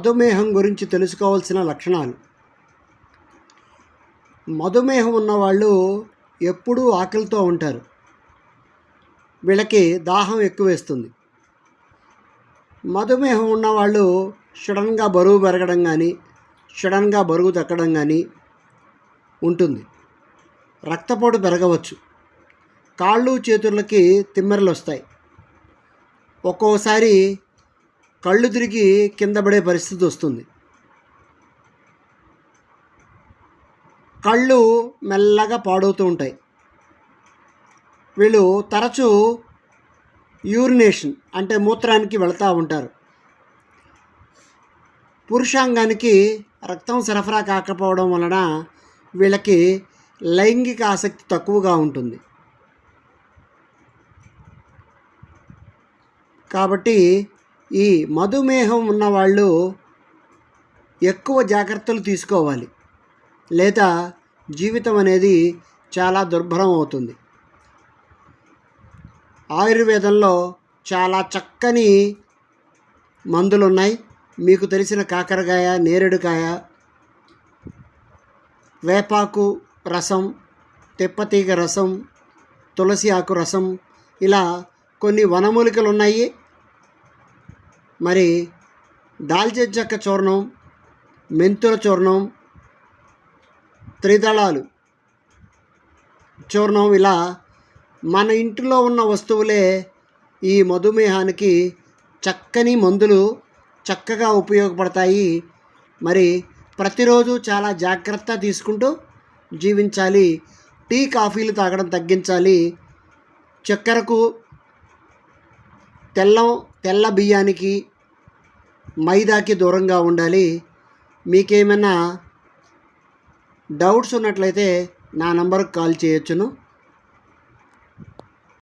మధుమేహం గురించి తెలుసుకోవాల్సిన లక్షణాలు. మధుమేహం ఉన్నవాళ్ళు ఎప్పుడూ ఆకలితో ఉంటారు. వీళ్ళకి దాహం ఎక్కువ వేస్తుంది. మధుమేహం ఉన్నవాళ్ళు సడన్గా బరువు పెరగడం కానీ సడన్గా బరువు తగ్గడం కానీ ఉంటుంది. రక్తపోటు పెరగవచ్చు. కాళ్ళు చేతులకి తిమ్మెరలు వస్తాయి. ఒక్కోసారి కళ్ళు తిరిగి కింద పడే పరిస్థితి వస్తుంది. కళ్ళు మెల్లగా పాడవుతూ ఉంటాయి. వీళ్ళు తరచూ యూరినేషన్ అంటే మూత్రానికి వెళతూ ఉంటారు. పురుషాంగానికి రక్తం సరఫరా కాకపోవడం వలన వీళ్ళకి లైంగిక ఆసక్తి తక్కువగా ఉంటుంది. కాబట్టి ఈ మధుమేహం ఉన్నవాళ్ళు ఎక్కువ జాగ్రత్తలు తీసుకోవాలి. లేదా జీవితం అనేది చాలా దుర్భరం అవుతుంది. ఆయుర్వేదంలో చాలా చక్కని మందులు ఉన్నాయి మీకు తెలిసిన కాకరకాయ నేరేడుకాయ వేపాకు రసం తెప్పతీగ రసం తులసి ఆకు రసం ఇలా కొన్ని వనమూలికలు ఉన్నాయి మరి దాల్చిన చెక్క చూర్ణం మెంతుల చూర్ణం త్రిదళాలు చూర్ణం ఇలా మన ఇంటిలో ఉన్న వస్తువులే ఈ మధుమేహానికి చక్కని మందులు చక్కగా ఉపయోగపడతాయి. మరి ప్రతిరోజు చాలా జాగ్రత్త తీసుకుంటూ జీవించాలి. టీ కాఫీలు తాగడం తగ్గించాలి. చక్కెరకు తెల్లం తెల్ల బియ్యానికి మైదాకి దూరంగా ఉండాలి. మీకేమైనా డౌట్స్ ఉన్నట్లయితే నా నంబర్కి కాల్ చేయొచ్చును.